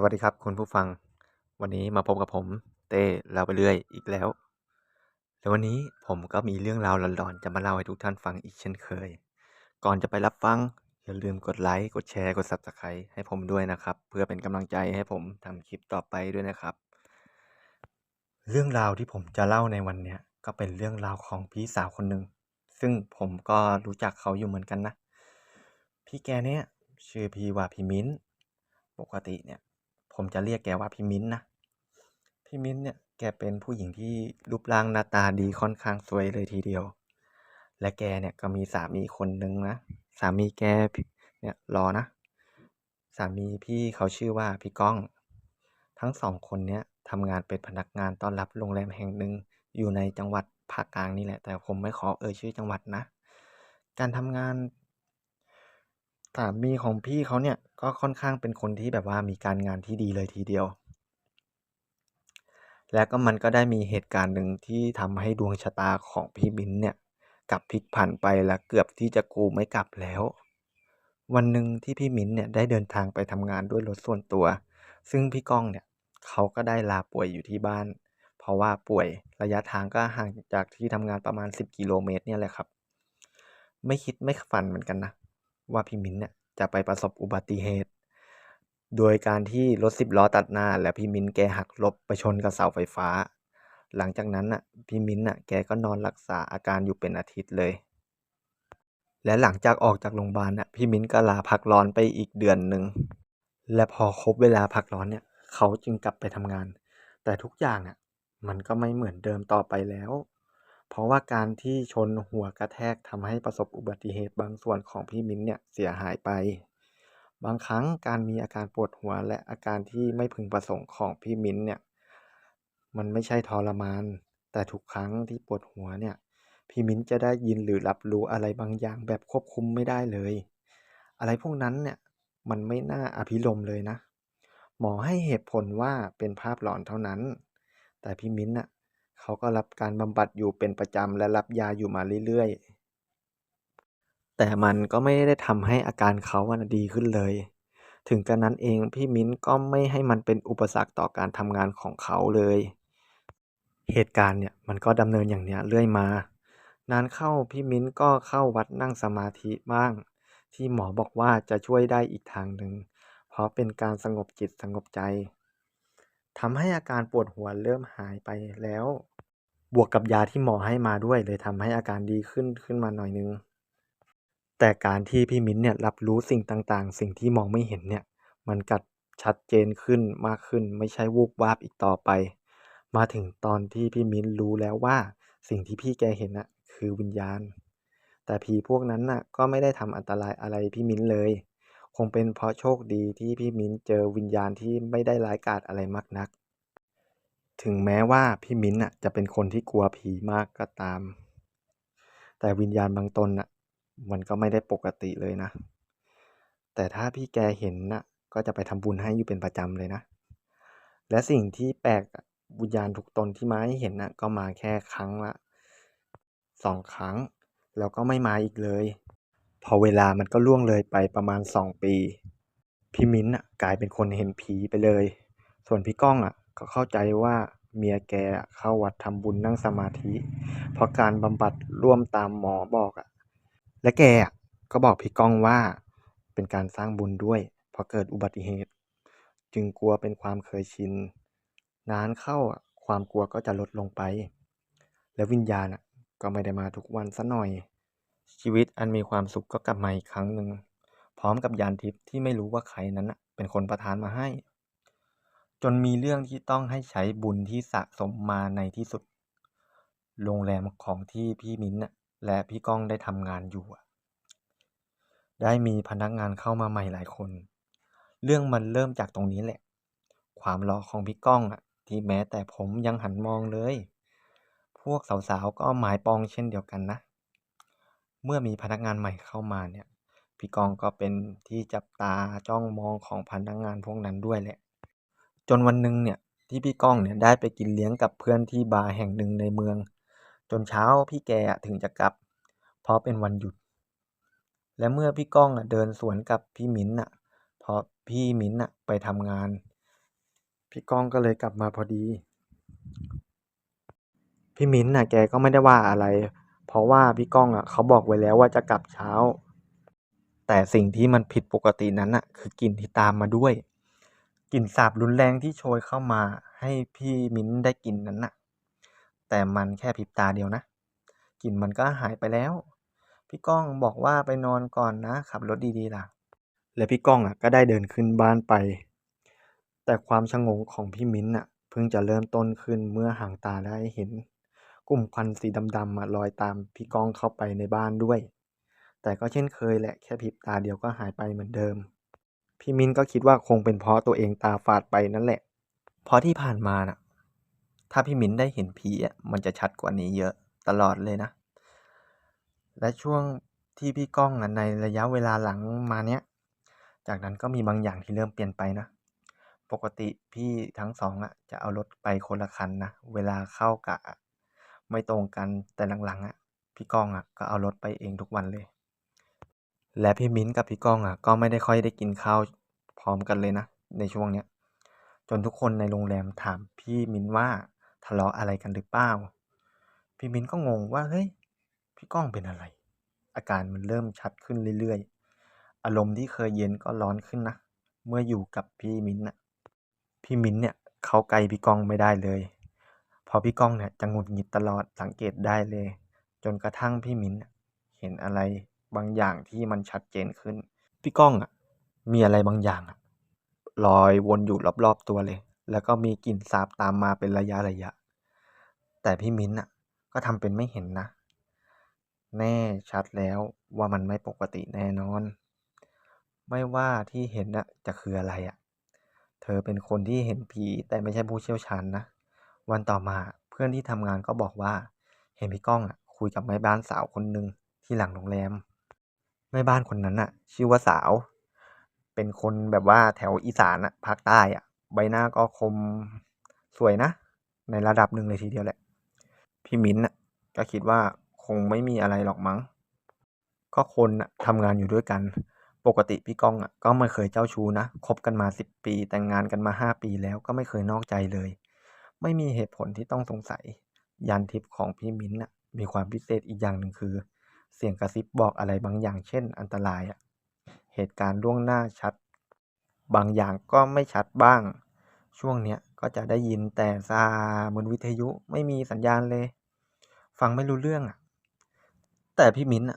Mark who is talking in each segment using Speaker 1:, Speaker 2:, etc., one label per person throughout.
Speaker 1: สวัสดีครับคุณผู้ฟังวันนี้มาพบกับผมเต้เล่าไปเรื่อยอีกแล้วแล้ววันนี้ผมก็มีเรื่องราวหลอนๆจะมาเล่าให้ทุกท่านฟังอีกเช่นเคย ก่อนจะไปรับฟัง อย่าลืมกดไลค์กดแชร์กด Subscribe ให้ผมด้วยนะครับ เพื่อเป็นกำลังใจให้ผมทำคลิปต่อไปด้วยนะครับ เรื่องราวที่ผมจะเล่าในวันเนี้ยก็เป็นเรื่องราวของพี่สาวคนหนึ่งซึ่งผมก็รู้จักเขาอยู่เหมือนกันนะ พี่แกเนี่ยชื่อพี่ว่าพี่มิ้นปกติเนี่ย ผมจะเรียกแกว่าพี่มิ้นนะ พี่มิ้นเนี่ยแกเป็นผู้หญิงที่รูปร่างหน้าตาดีค่อนข้างสวยเลยทีเดียว และแกเนี่ยก็มีสามีคนหนึ่งนะ สามีแกเนี่ยรอนะ สามีพี่เขาชื่อว่าพี่ก้อง ทั้งสองคนเนี้ยทำงานเป็นพนักงานต้อนรับโรงแรมแห่งหนึ่งอยู่ในจังหวัดภาคกลางนี่แหละ แต่ผมไม่ขอเอ่ยชื่อจังหวัดนะ การทำงาน สามีของพี่เขาเนี่ยก็ค่อนข้างเป็นคนที่แบบว่ามีการงานที่ดีเลยทีเดียว แล้วก็มันก็ได้มีเหตุการณ์หนึ่งที่ทำให้ดวงชะตาของพี่มิ้นเนี่ยกลับพลิกผันไปและเกือบที่จะกูไม่กลับแล้ว วันหนึ่งที่พี่มิ้นเนี่ยได้เดินทางไปทำงานด้วยรถส่วนตัว ซึ่งพี่ก้องเนี่ยเขาก็ได้ลาป่วยอยู่ที่บ้าน เพราะว่าป่วยระยะทางก็ห่างจากที่ทำงานประมาณ 10 กิโลเมตรเนี่ยแหละครับ ไม่คิดไม่ฝันเหมือนกันนะ ว่าพี่มิ้นเนี่ยจะไปประสบอุบัติเหตุ โดยการที่รถสิบล้อตัดหน้า และพี่มิ้นแกหักลบไปชนกับเสาไฟฟ้า หลังจากนั้นน่ะพี่มิ้นน่ะแกก็นอนรักษาอาการอยู่เป็นอาทิตย์เลย และหลังจากออกจากโรงพยาบาลน่ะพี่มิ้นก็ลาพักร้อนไปอีกเดือนหนึ่งและพอครบเวลาพักร้อนเนี่ยเขาจึงกลับไปทำงาน แต่ทุกอย่างอะมันก็ไม่เหมือนเดิมต่อไปแล้ว เพราะว่าการที่ชนหัวกระแทกทำให้ประสบอุบัติเหตุบางส่วนของพี่มิ้นเนี่ยเสียหายไป บางครั้งการมีอาการปวดหัวและอาการที่ไม่พึงประสงค์ของพี่มิ้นเนี่ยมันไม่ใช่ทรมาน แต่ทุกครั้งที่ปวดหัวเนี่ยพี่มิ้นจะได้ยินหรือรับรู้อะไรบางอย่างแบบควบคุมไม่ได้เลย อะไรพวกนั้นเนี่ยมันไม่น่าอภิรมเลยนะ หมอให้เหตุผลว่าเป็นภาพหลอนเท่านั้น แต่พี่มิ้นน่ะ เขาก็รับการบำบัดอยู่เป็นประจำและรับยาอยู่มาเรื่อยๆ แต่มันก็ไม่ได้ทำให้อาการเขาอะดีขึ้นเลย ถึงกระนั้นเองพี่มิ้นก็ไม่ให้มันเป็นอุปสรรคต่อการทำงานของเขาเลย เหตุการณ์เนี่ยมันก็ดำเนินอย่างเนี้ยเรื่อยมา นานเข้าพี่มิ้นก็เข้าวัดนั่งสมาธิบ้าง ที่หมอบอกว่าจะช่วยได้อีกทางหนึ่งเพราะเป็นการสงบจิตสงบใจ ทำให้อาการปวดหัวเริ่มหายไปแล้ว บวกกับยาที่หมอให้มาด้วยเลยทำให้อาการดีขึ้นขึ้นมาหน่อยนึง แต่การที่พี่มิ้นเนี่ยรับรู้สิ่งต่างๆ สิ่งที่มองไม่เห็นเนี่ย มันกัดชัดเจนขึ้นมากขึ้น ไม่ใช่วูบวาบอีกต่อไป มาถึงตอนที่พี่มิ้นรู้แล้วว่า สิ่งที่พี่แกเห็นน่ะคือวิญญาณ แต่ผีพวกนั้นน่ะก็ไม่ได้ทำอันตรายอะไรพี่มิ้นเลย คงเป็นเพราะโชคดีที่พี่มิ้นเจอวิญญาณที่ไม่ได้ร้ายกาจอะไรมากนัก ถึงแม้ว่าพี่มิ้นน่ะจะเป็นคนที่กลัวผีมากก็ตาม แต่วิญญาณบางตนน่ะมันก็ไม่ได้ปกติเลยนะ แต่ถ้าพี่แกเห็นน่ะก็จะไปทำบุญให้อยู่เป็นประจำเลยนะ และสิ่งที่แปลกวิญญาณทุกตนที่มาให้เห็นน่ะก็มาแค่ครั้งละสองครั้ง แล้วก็ไม่มาอีกเลย พอเวลามันก็ล่วงเลยไปประมาณสองปี พี่มิ้นท์อะกลายเป็นคนเห็นผีไปเลย ส่วนพี่ก้องอะก็เข้าใจว่าเมียแกเข้าวัดทำบุญนั่งสมาธิ เพราะการบำบัดร่วมตามหมอบอกอะ และแกก็บอกพี่ก้องว่าเป็นการสร้างบุญด้วยเพราะเกิดอุบัติเหตุ จึงกลัวเป็นความเคยชิน นานเข้าความกลัวก็จะลดลงไป และวิญญาณก็ไม่ได้มาทุกวันซะหน่อย ชีวิตอันมีความสุขก็กลับมาอีกครั้งหนึ่ง พร้อมกับยานทิพย์ที่ไม่รู้ว่าใครนั้นเป็นคนประทานมาให้ จนมีเรื่องที่ต้องให้ใช้บุญที่สะสมมาในที่สุด โรงแรมของที่พี่มิ้นและพี่ก้องได้ทำงานอยู่ ได้มีพนักงานเข้ามาใหม่หลายคน เรื่องมันเริ่มจากตรงนี้แหละ ความหล่อของพี่ก้องอะที่แม้แต่ผมยังหันมองเลย พวกสาวๆก็หมายปองเช่นเดียวกันนะ เมื่อมีพนักงานใหม่เข้ามาเนี่ย พี่กองก็เป็นที่จับตาจ้องมองของพนักงานพวกนั้นด้วยแหละ จนวันหนึ่งเนี่ยที่พี่กองเนี่ยได้ไปกินเลี้ยงกับเพื่อนที่บาร์แห่งหนึ่งในเมือง จนเช้าพี่แกถึงจะกลับ เพราะเป็นวันหยุด และเมื่อพี่ก้องอะเดินสวนกับพี่มิ้นท์อะเพราะพี่มิ้นท์อะไปทำงาน พี่ก้องก็เลยกลับมาพอดี พี่มิ้นน่ะแกก็ไม่ได้ว่าอะไร เพราะว่าพี่ก้องอะเขาบอกไว้แล้วว่าจะกลับเช้า แต่สิ่งที่มันผิดปกตินั้นอะคือกลิ่นที่ตามมาด้วยกลิ่นสาบรุนแรงที่โชยเข้ามาให้พี่มิ้นได้กลิ่นนั้นน่ะ แต่มันแค่พริบตาเดียวนะกลิ่นมันก็หายไปแล้ว พี่ก้องบอกว่าไปนอนก่อนนะขับรถดีๆล่ะ และพี่ก้องอะก็ได้เดินขึ้นบ้านไป แต่ความชงงของพี่มิ้นอะเพิ่งจะเริ่มต้นขึ้นเมื่อห่างตาได้เห็น กลุ่มควันสีดำๆลอยตามพี่ก้องเข้าไปในบ้านด้วย แต่ก็เช่นเคยแหละแค่พริบตาเดียวก็หายไปเหมือนเดิม พี่มินก็คิดว่าคงเป็นเพราะตัวเองตาฝาดไปนั่นแหละ เพราะที่ผ่านมาน่ะ ถ้าพี่มินได้เห็นผีอะมันจะชัดกว่านี้เยอะตลอดเลยนะ และช่วงที่พี่ก้องอะในระยะเวลาหลังมาเนี้ย จากนั้นก็มีบางอย่างที่เริ่มเปลี่ยนไปนะ ปกติพี่ทั้งสองอะจะเอารถไปคนละคันนะ เวลาเข้ากะ ไม่ตรงกันแต่หลังๆอะพี่ก้องอะก็เอารถไปเองทุกวันเลย และพี่มิ้นกับพี่ก้องอะก็ไม่ได้ค่อยได้กินข้าวพร้อมกันเลยนะในช่วงเนี้ยจนทุกคนในโรงแรมถามพี่มิ้นว่าทะเลาะอะไรกันหรือเปล่า พี่มิ้นก็งงว่าเฮ้ยพี่ก้องเป็นอะไร อาการมันเริ่มชัดขึ้นเรื่อยๆ อารมณ์ที่เคยเย็นก็ร้อนขึ้นนะ เมื่ออยู่กับพี่มิ้นน่ะพี่มิ้นเนี่ยเขาไกลพี่ก้องไม่ได้เลย พอพี่ก้องเนี่ยจะหงุดหงิดตลอดสังเกตได้เลย จนกระทั่งพี่มิ้นเห็นอะไรบางอย่างที่มันชัดเจนขึ้น พี่ก้องอะมีอะไรบางอย่างอะลอยวนอยู่รอบๆตัวเลย แล้วก็มีกลิ่นสาบตามมาเป็นระยะระยะ แต่พี่มิ้นอะก็ทำเป็นไม่เห็นนะ แน่ชัดแล้วว่ามันไม่ปกติแน่นอน ไม่ว่าที่เห็นน่ะจะคืออะไรอะ เธอเป็นคนที่เห็นผีแต่ไม่ใช่ผู้เชี่ยวชาญนะ วันต่อมาเพื่อนที่ทำงานก็บอกว่า เห็นพี่ก้องอะคุยกับแม่บ้านสาวคนหนึ่งที่หลังโรงแรมแม่บ้านคนนั้นอะ ชื่อว่าสาว เป็นคนแบบว่าแถวอีสานอะภาคใต้อะ ใบหน้าก็คมสวยนะ ในระดับหนึ่งเลยทีเดียวแหละ พี่มิ้นอะก็คิดว่าคงไม่มีอะไรหรอกมั้ง ก็คนอะทำงานอยู่ด้วยกัน ปกติพี่ก้องอะก็ไม่เคยเจ้าชู้นะคบกันมาสิบปี แต่งงานกันมาห้าปีแล้วก็ไม่เคยนอกใจเลย ไม่มีเหตุผลที่ต้องสงสัยยานทิพย์ของพี่มิ้นท์มีความพิเศษอีกอย่างหนึ่งคือ เสียงกระซิบบอกอะไรบางอย่างเช่น อันตรายอะเหตุการณ์ล่วงหน้าชัด บางอย่างก็ไม่ชัดบ้าง ช่วงเนี้ยก็จะได้ยินแต่ซาเหมือนวิทยุไม่มีสัญญาณเลย ฟังไม่รู้เรื่องอะแต่พี่มิ้นท์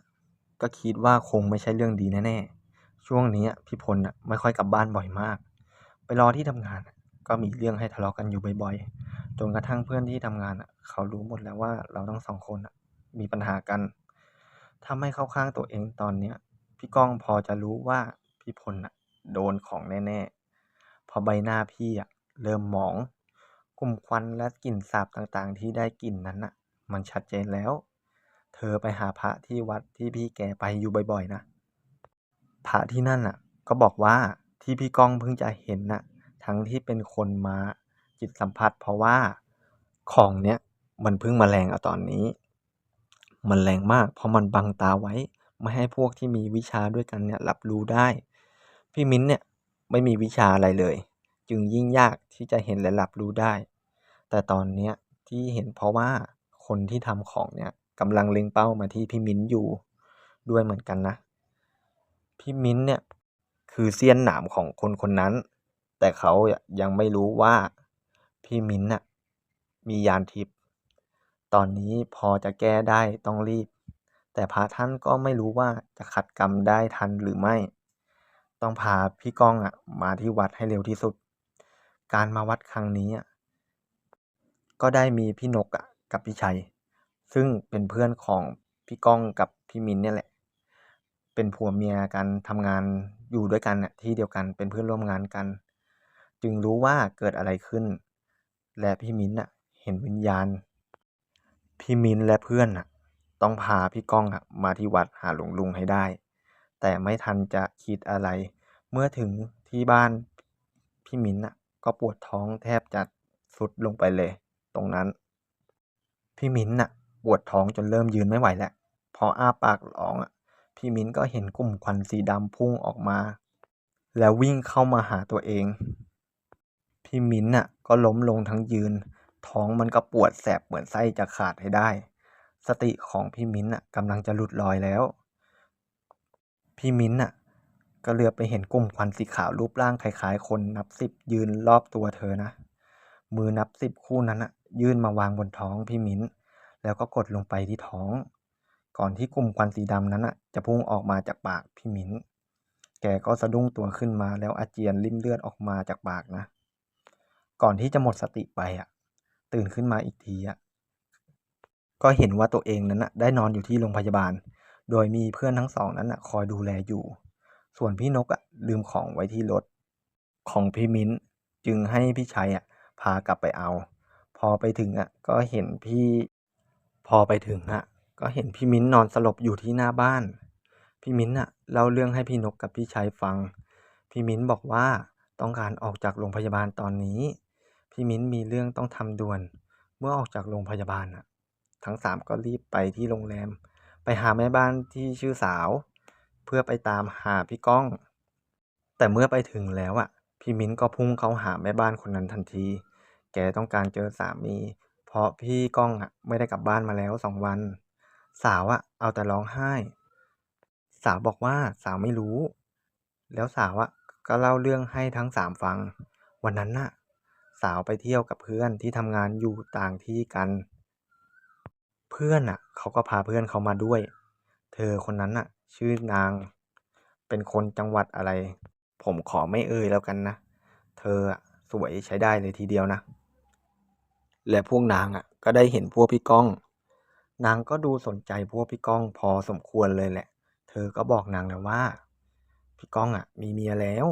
Speaker 1: ก็คิดว่าคงไม่ใช่เรื่องดีแน่ๆช่วงนี้พี่พลไม่ค่อยกลับบ้านบ่อยมาก ไปรอที่ทำงาน ก็มีเรื่องให้ทะเลาะกันอยู่บ่อยๆ จนกระทั่งเพื่อนที่ทำงานเขารู้หมดแล้วว่าเราทั้งสองคนมีปัญหากันถ้าไม่เข้าข้างตัวเองตอนเนี้ยพี่ก้องพอจะรู้ว่าพี่พลโดนของแน่ๆ พอใบหน้าพี่อะเริ่มหมองกลุ่มควันและกลิ่นสาบต่างๆ ที่ได้กลิ่นนั้นอะมันชัดเจนแล้ว เธอไปหาพระที่วัดที่พี่แกไปอยู่บ่อยๆนะ พระที่นั่นอะ ก็บอกว่าที่พี่ก้องเพิ่งจะเห็นน่ะ ทั้งที่เป็นคนมาจิตสัมผัส เพราะว่าของเนี้ยมันเพิ่งมาแรงเอาตอนนี้ มันแรงมาก เพราะมันบังตาไว้ ไม่ให้พวกที่มีวิชาด้วยกันเนี่ยรับรู้ได้ พี่มิ้นเนี่ยไม่มีวิชาอะไรเลย จึงยิ่งยากที่จะเห็นและรับรู้ได้ แต่ตอนเนี้ยที่เห็นเพราะว่าคนที่ทำของเนี่ยกำลังเล็งเป้ามาที่พี่มิ้นอยู่ด้วยเหมือนกันนะ พี่มิ้นเนี่ยคือเซียนหนามของคนคนนั้น แต่เขายังไม่รู้ว่าพี่มิ้นน่ะมียานทิพย์ตอนนี้พอจะแก้ได้ต้องรีบ แต่พระท่านก็ไม่รู้ว่าจะขัดกรรมได้ทันหรือไม่ ต้องพาพี่ก้องอะมาที่วัดให้เร็วที่สุด การมาวัดครั้งนี้อะก็ได้มีพี่นกอะกับพี่ชัย ซึ่งเป็นเพื่อนของพี่ก้องกับพี่มินเนี่ยแหละ เป็นผัวเมียกันทำงานอยู่ด้วยกันน่ะที่เดียวกันเป็นเพื่อนร่วมงานกัน จึงรู้ว่าเกิดอะไรขึ้น และพี่มิ้นน่ะเห็นวิญญาณ พี่มิ้นและเพื่อนน่ะต้องพาพี่ก้องอะมาที่วัดหาหลวงลุงให้ได้ แต่ไม่ทันจะคิดอะไร เมื่อถึงที่บ้านพี่มิ้นน่ะก็ปวดท้องแทบจะสุดลงไปเลย ตรงนั้น พี่มิ้นน่ะปวดท้องจนเริ่มยืนไม่ไหวแล้วพออ้าปากร้องอะพี่มิ้นก็เห็นกลุ่มควันสีดำพุ่งออกมา แล้ววิ่งเข้ามาหาตัวเอง พี่มิ้นท์น่ะก็ล้มลงทั้งยืน ท้องมันก็ปวดแสบเหมือนไส้จะขาดให้ได้ สติของพี่มิ้นท์น่ะกำลังจะหลุดลอยแล้ว พี่มิ้นท์น่ะก็เหลือไปเห็นกลุ่มควันสีขาวรูปร่างคล้ายๆ คนนับสิบยืนรอบตัวเธอนะ มือนับสิบคู่นั้นน่ะยื่นมาวางบนท้องพี่มิ้นท์แล้วก็กดลงไปที่ท้อง ก่อนที่กลุ่มควันสีดำนั้นน่ะจะพุ่งออกมาจากปากพี่มิ้นท์แกก็สะดุ้งตัวขึ้นมาแล้วอาเจียนริมเลือดออกมาจากปากนะ ก่อนที่จะหมดสติไปอะตื่นขึ้นมาอีกทีอะก็เห็นว่าตัวเองนั้นน่ะได้นอนอยู่ที่โรงพยาบาล โดยมีเพื่อนทั้งสองนั้นน่ะคอยดูแลอยู่ ส่วนพี่นกอะลืมของไว้ที่รถของพี่มิ้นจึงให้พี่ชัยอะพากลับไปเอา พอไปถึงอะก็เห็นพี่พอไปถึงอะก็เห็นพี่มิ้นนอนสลบอยู่ที่หน้าบ้าน พี่มิ้นอะเล่าเรื่องให้พี่นกกับพี่ชัยฟัง พี่มิ้นบอกว่าต้องการออกจากโรงพยาบาลตอนนี้ พี่มิ้นท์มีเรื่องต้องทำด่วน เมื่อออกจากโรงพยาบาลอะทั้งสามก็รีบไปที่โรงแรม ไปหาแม่บ้านที่ชื่อสาว เพื่อไปตามหาพี่ก้อง แต่เมื่อไปถึงแล้วอะพี่มิ้นก็พุ่งเข้าหาแม่บ้านคนนั้นทันที แกต้องการเจอสามี เพราะพี่ก้องอะไม่ได้กลับบ้านมาแล้วสองวัน สาวอะเอาแต่ร้องไห้ สาวบอกว่าสาวไม่รู้ แล้วสาวอะก็เล่าเรื่องให้ทั้งสามฟัง วันนั้นน่ะ สาวไปเที่ยวกับเพื่อนที่ทำงานอยู่ต่างที่กัน เพื่อนอะเขาก็พาเพื่อนเขามาด้วย เธอคนนั้นน่ะ ชื่อนาง เป็นคนจังหวัดอะไร ผมขอไม่เอ่ยแล้วกันนะ เธออะสวยใช้ได้เลยทีเดียวนะ และพวกนางอะ ก็ได้เห็นพวกพี่ก้อง นางก็ดูสนใจพวกพี่ก้องพอสมควรเลยแหละ เธอก็บอกนางแล้วว่า พี่ก้องอะ มีเมียแล้ว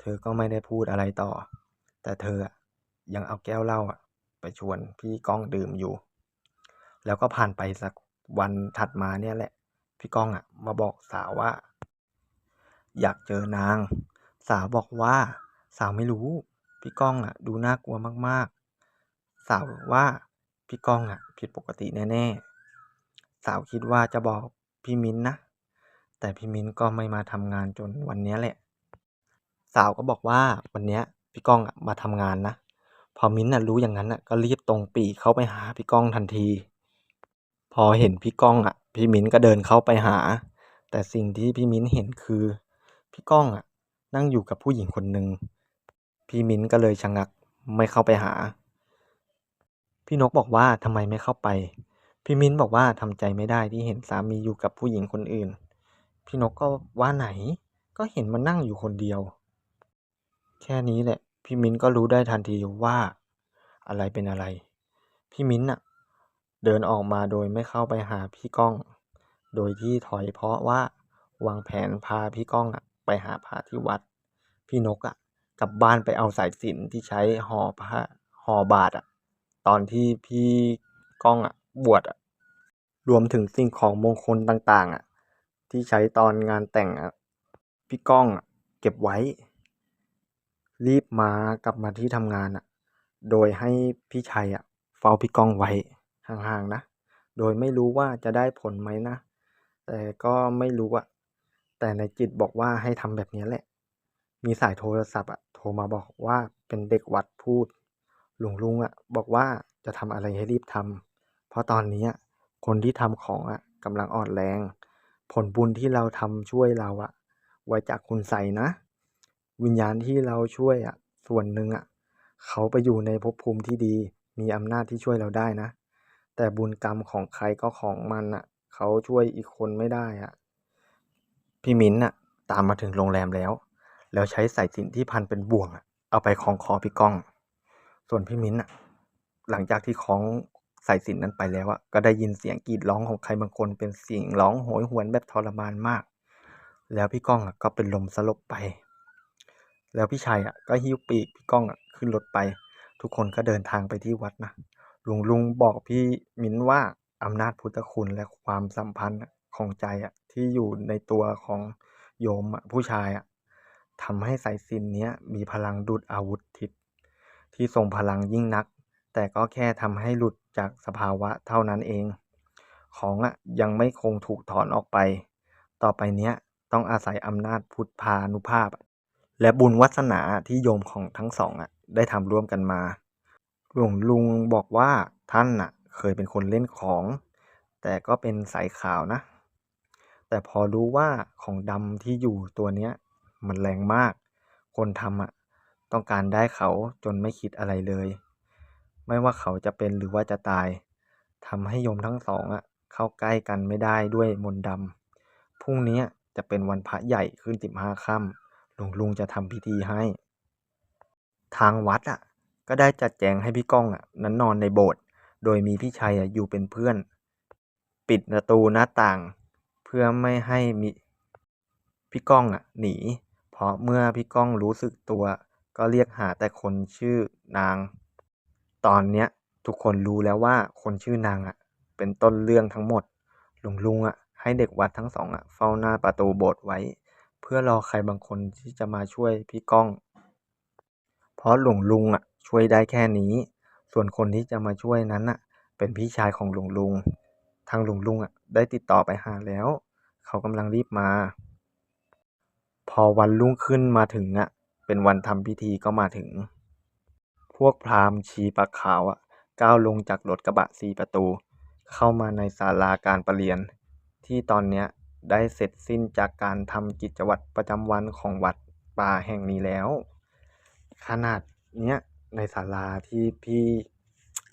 Speaker 1: เธอก็ไม่ได้พูดอะไรต่อ แต่เธอยังเอาแก้วเหล้าไปชวนพี่ก้องดื่มอยู่ แล้วก็ผ่านไปสักวันถัดมาเนี่ยแหละ พี่ก้องอะ มาบอกสาวว่า อยากเจอนาง สาวบอกว่าสาวไม่รู้ พี่ก้องอะ ดูน่ากลัวมากๆ สาวว่าพี่ก้องอะ ผิดปกติแน่ๆ สาวคิดว่าจะบอกพี่มิ้นนะ แต่พี่มิ้นก็ไม่มาทำงานจนวันนี้แหละ สาวก็บอกว่าวันนี้ พี่ก้องมาทำงานนะ พอมิ้นท์รู้อย่างนั้นก็รีบตรงปีเข้าไปหาพี่ก้องทันที พอเห็นพี่ก้องอะ พี่มิ้นท์ก็เดินเข้าไปหา แต่สิ่งที่พี่มิ้นท์เห็นคือ พี่ก้องอะ นั่งอยู่กับผู้หญิงคนหนึ่งพี่มิ้นท์ก็เลยชะงักไม่เข้าไปหา พี่นกบอกว่าทำไมไม่เข้าไป พี่มิ้นบอกว่าทำใจไม่ได้ที่เห็นสามีอยู่กับผู้หญิงคนอื่น พี่นกก็ว่าไหนก็เห็นมันนั่งอยู่คนเดียว แค่นี้แหละ พี่มิ้นก็รู้ได้ทันทีว่า อะไรเป็นอะไร พี่มิ้นน่ะ เดินออกมาโดยไม่เข้าไปหาพี่ก้อง โดยที่ถอยเพราะว่าวางแผนพาพี่ก้องอะไปหาพระที่วัด พี่นกอะกลับบ้านไปเอาสายสิญจนที่ใช้ห่อพระห่อบาทอะตอนที่พี่ก้องอะบวชอะรวมถึงสิ่งของมงคลต่างๆอะที่ใช้ตอนงานแต่งอะพี่ก้องอะเก็บไว้ รีบมากลับมาที่ทำงานอะ โดยให้พี่ชัยอะเฝ้าพี่กองไว้ห่างๆนะ โดยไม่รู้ว่าจะได้ผลไหมนะ แต่ก็ไม่รู้อะแต่ในจิตบอกว่าให้ทำแบบนี้แหละ มีสายโทรศัพท์อะโทรมาบอกว่าเป็นเด็กวัดพูดหลวงลุงอะบอกว่าจะทำอะไรให้รีบทำเพราะตอนนี้คนที่ทำของอะกำลังอ่อนแรง ผลบุญที่เราทำช่วยเราอะไว้จากคุณใส่นะ วิญญาณที่เราช่วยอะส่วนหนึ่งอะเขาไปอยู่ในภพภูมิที่ดี มีอำนาจที่ช่วยเราได้นะ แต่บุญกรรมของใครก็ของมันอะ เขาช่วยอีกคนไม่ได้อะพี่มิ้นท์น่ะ ตามมาถึงโรงแรมแล้ว แล้วใช้สายสินที่พันเป็นบ่วงอะเอาไปคล้องคอพี่ก้อง ส่วนพี่มิ้นท์น่ะ หลังจากที่คล้องสายสินนั้นไปแล้วอะก็ได้ยินเสียงกรีดร้องของใครบางคนเป็นเสียงร้องโหยหวนแบบทรมานมาก แล้วพี่ก้องอะก็เป็นลมสลบไป แล้วพี่ชัยอะก็หิ้วปีกพี่ก้องอะขึ้นรถไป ทุกคนก็เดินทางไปที่วัดนะหลวงลุงบอกพี่มิ้นว่าอำนาจพุทธคุณและความสัมพันธ์ของใจอะที่อยู่ในตัวของโยมอะผู้ชายอะทำให้สายสินเนี้ยมีพลังดูดอาวุธทิพย์ที่ทรงพลังยิ่งนัก แต่ก็แค่ทำให้หลุดจากสภาวะเท่านั้นเอง ของอะยังไม่คงถูกถอนออกไป ต่อไปเนี้ยต้องอาศัยอำนาจพุทธพานุภาพ และบุญวัสนาที่โยมของทั้งสองอะได้ทำร่วมกันมา หลวงลุงบอกว่าท่านน่ะ เคยเป็นคนเล่นของ แต่ก็เป็นสายขาวนะ แต่พอรู้ว่าของดำที่อยู่ตัวเนี้ย มันแรงมาก คนทำอะ ต้องการได้เขาจนไม่คิดอะไรเลย ไม่ว่าเขาจะเป็นหรือว่าจะตายทำให้โยมทั้งสองอะ เข้าใกล้กันไม่ได้ด้วยมนต์ดำพรุ่งนี้จะเป็นวันพระใหญ่ขึ้นสิบห้าค่ำ หลวงลุงจะทำพิธีให้ ทางวัดอะ ก็ได้จัดแจงให้พี่ก้องอะ นั้นนอนในโบสถ์โดยมีพี่ชัยอะอยู่เป็นเพื่อน ปิดประตูหน้าต่าง เพื่อไม่ให้มีพี่ก้องอะ หนี เพราะเมื่อพี่ก้องรู้สึกตัว ก็เรียกหาแต่คนชื่อนาง ตอนเนี้ยทุกคนรู้แล้วว่าคนชื่อนางอะ เป็นต้นเรื่องทั้งหมดหลวงลุงอะให้เด็กวัดทั้งสองอะเฝ้าหน้าประตูโบสถ์ไว้ เพื่อรอใครบางคนที่จะมาช่วยพี่ก้อง เพราะหลวงลุงอะช่วยได้แค่นี้ ส่วนคนที่จะมาช่วยนั้นอะ เป็นพี่ชายของหลวงลุง ทางหลวงลุงอะได้ติดต่อไปหาแล้ว เขากำลังรีบมา พอวันรุ่งขึ้นมาถึงอะ เป็นวันทำพิธีก็มาถึง พวกพราหมณ์ชีปะขาวอะก้าวลงจากรถกระบะสี่ประตู เข้ามาในศาลาการประเรียน ที่ตอนเนี้ย ได้เสร็จสิ้นจากการทำกิจวัตรประจำวันของวัดป่าแห่งนี้แล้ว ขนาดเนี้ยในศาลาที่พี่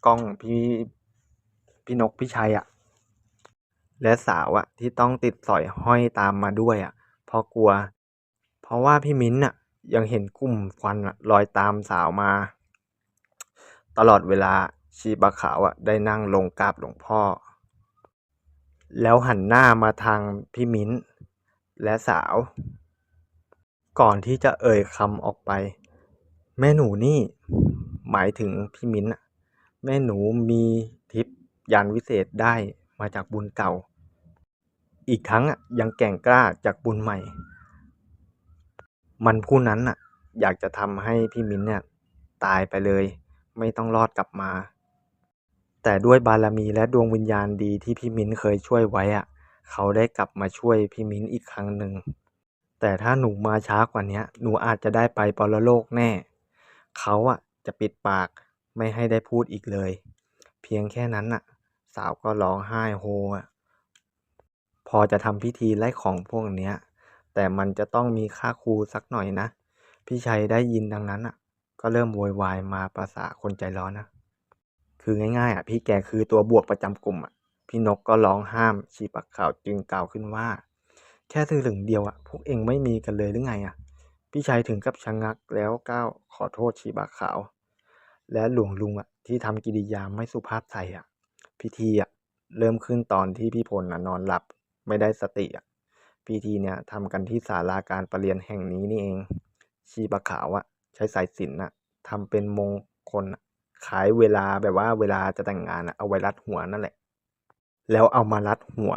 Speaker 1: ก้องพี่พี่นกพี่ชัยอะ และสาวอะที่ต้องติดสอยห้อยตามมาด้วยอะเพราะกลัว เพราะว่าพี่มิ้นอะ ยังเห็นกลุ่มควันอะลอยตามสาวมา ตลอดเวลาชีบะขาวอะได้นั่งลงกราบหลวงพ่อ แล้วหันหน้ามาทางพี่มิ้นและสาว ก่อนที่จะเอ่ยคำออกไป แม่หนูนี่ หมายถึงพี่มิ้นอะแม่หนูมีทิพยานวิเศษได้มาจากบุญเก่า อีกทั้งอะยังแก่งกล้าจากบุญใหม่ มันผู้นั้นอะ อยากจะทำให้พี่มิ้นเนี่ย ตายไปเลย ไม่ต้องรอดกลับมา แต่ด้วยบารมีและดวงวิญญาณดีที่พี่มิ้นเคยช่วยไว้อะเขาได้กลับมาช่วยพี่มิ้นอีกครั้งหนึ่ง แต่ถ้าหนูมาช้ากว่านี้หนูอาจจะได้ไปปรโลกแน่ เขาอะจะปิดปากไม่ให้ได้พูดอีกเลย เพียงแค่นั้นน่ะ สาวก็ร้องไห้โฮอะพอจะทำพิธีไล่ของพวกเนี้ย แต่มันจะต้องมีค่าครูสักหน่อยนะ พี่ชัยได้ยินดังนั้นอะ ก็เริ่มโวยวายมาภาษาคนใจร้อนนะ คือง่ายๆอะพี่แกคือตัวบวกประจำกลุ่มอะพี่นกก็ร้องห้ามชีปากขาวจึงกล่าวขึ้นว่า แค่สื่อหลึงเดียวอะพวกเองไม่มีกันเลยหรือไงอะพี่ชัยถึงกับชะงักแล้วก้าวขอโทษชีปากขาว และหลวงลุงอะที่ทำกิริยาไม่สุภาพใส่อะ พิธีอะเริ่มขึ้นตอนที่พี่พลน่ะนอนหลับไม่ได้สติอะพิธีเนี่ยทำกันที่ศาลาการประเรียนแห่งนี้นี่เอง ชีปะขาวอะใช้สายสิญจน์อะทำเป็นมงคลอะ ขายเวลาแบบว่าเวลาจะแต่งงานอะเอาไว้รัดหัวนั่นแหละ แล้วเอามารัดหัว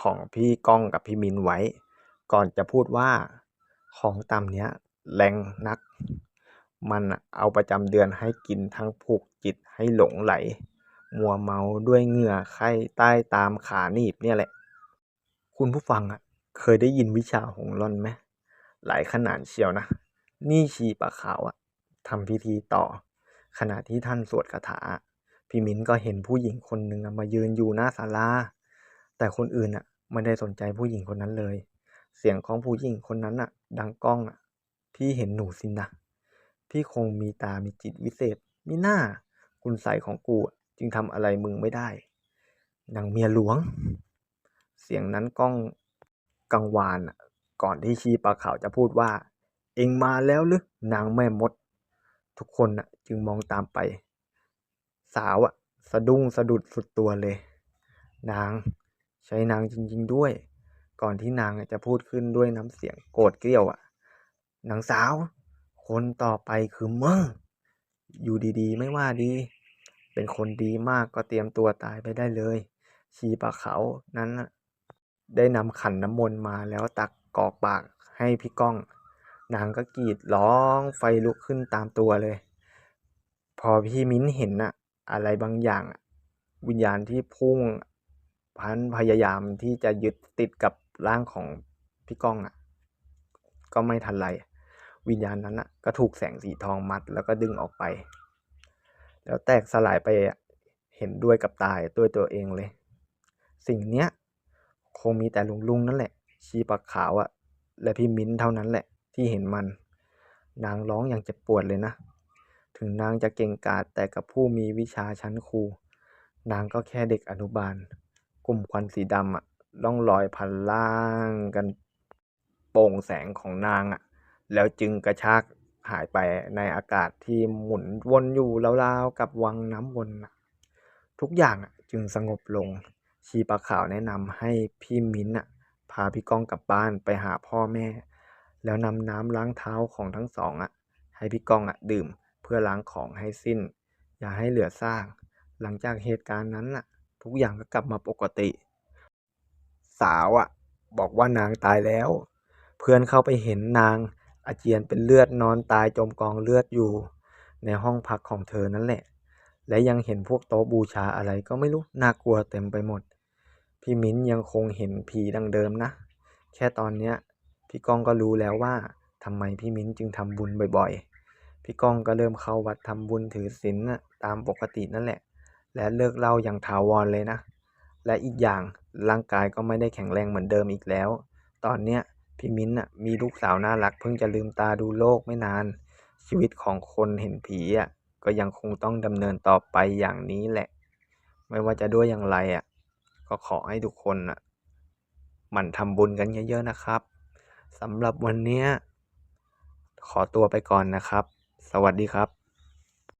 Speaker 1: ของพี่ก้องกับพี่มินไว้ ก่อนจะพูดว่าของตามเนี้ยแรงนัก มันเอาประจำเดือนให้กินทั้งผูกจิตให้หลงไหล มัวเมาด้วยเหงื่อไข้ใต้ตามขาหนีบเนี่ยแหละ คุณผู้ฟังอะเคยได้ยินวิชาหงล่อนไหมหลายขนาดเชียวนะ นี่ชีปะขาวอะทำพิธีต่อ ขณะที่ท่านสวดคาถา พี่มิ้นก็เห็นผู้หญิงคนหนึ่งมายืนอยู่หน้าศาลา แต่คนอื่นอะไม่ได้สนใจผู้หญิงคนนั้นเลย เสียงของผู้หญิงคนนั้นอะ ดังก้องอะ พี่เห็นหนูสินะ พี่คงมีตามีจิตวิเศษ มีหน้า คุณใสยของกูจึงทำอะไรมึงไม่ได้นางเมียหลวง เสียงนั้นก้องกังวานก่อนที่ชีปลาขาวจะพูดว่า เองมาแล้วหรือนางแม่มด ทุกคนอะ จึงมองตามไป สาวอะสะดุ้งสะดุดสุดตัวเลย นางใช้นางจริง ๆด้วย ก่อนที่นางจะพูดขึ้นด้วยน้ำเสียงโกรธเกรี้ยวอะนางสาว คนต่อไปคือมึงอยู่ดีๆ ไม่ว่าดี เป็นคนดีมากก็เตรียมตัวตายไปได้เลย ชีปะเขานั้นได้นำขันน้ำมนต์มาแล้วตักกอกปากให้พี่ก้อง นางก็กรีดร้องไฟลุกขึ้นตามตัวเลย อพี่มิ้นเห็นน่ะอะไรบางอย่างอะวิญญาณที่พุ่งพันพยายามที่จะยึดติดกับร่างของพี่ก้องอะก็ไม่ทันไร วิญญาณนั้นน่ะก็ถูกแสงสีทองมัดแล้วก็ดึงออกไป แล้วแตกสลายไปอะเห็นด้วยกับตายด้วยตัวเองเลย สิ่งเนี้ยคงมีแต่ลุงลุงนั่นแหละ ชีปากขาวอะและพี่มิ้นเท่านั้นแหละที่เห็นมัน นางร้องอย่างเจ็บปวดเลยนะ ถึงนางจะเก่งกาจแต่กับผู้มีวิชาชั้นครู นางก็แค่เด็กอนุบาล กลุ่มควันสีดำอะล่องลอยพันล่างกันโป่งแสงของนางอะแล้วจึงกระชากหายไปในอากาศที่หมุนวนอยู่ราวๆกับวังน้ำวนทุกอย่างจึงสงบลง ชีปลาขาวแนะนำให้พี่มิ้นท์อะพาพี่ก้องกลับบ้านไปหาพ่อแม่ แล้วนำน้ำล้างเท้าของทั้งสองอะให้พี่ก้องอะดื่ม เพื่อล้างของให้สิ้น อย่าให้เหลือซากหลังจากเหตุการณ์นั้นน่ะ ทุกอย่างก็กลับมาปกติ สาวอะบอกว่านางตายแล้ว เพื่อนเข้าไปเห็นนางอาเจียนเป็นเลือดนอนตายจมกองเลือดอยู่ ในห้องพักของเธอนั่นแหละ และยังเห็นพวกโต๊ะบูชาอะไรก็ไม่รู้น่ากลัวเต็มไปหมด พี่มิ้นยังคงเห็นผีดังเดิมนะ แค่ตอนเนี้ยพี่ก้องก็รู้แล้วว่าทำไมพี่มิ้นจึงทำบุญบ่อยๆ พี่ก้องก็เริ่มเข้าวัดทำบุญถือศีลน่ะตามปกตินั่นแหละ และเลิกเหล้าอย่างถาวรเลยนะ และอีกอย่างร่างกายก็ไม่ได้แข็งแรงเหมือนเดิมอีกแล้ว ตอนเนี้ยพี่มิ้นท์น่ะมีลูกสาวน่ารักเพิ่งจะลืมตาดูโลกไม่นาน ชีวิตของคนเห็นผีอะก็ยังคงต้องดำเนินต่อไปอย่างนี้แหละ ไม่ว่าจะด้วยอย่างไรอะก็ขอให้ทุกคนอะหมั่นทำบุญกันเยอะๆนะครับสำหรับวันเนี้ยขอตัวไปก่อนนะครับ สวัสดีครับ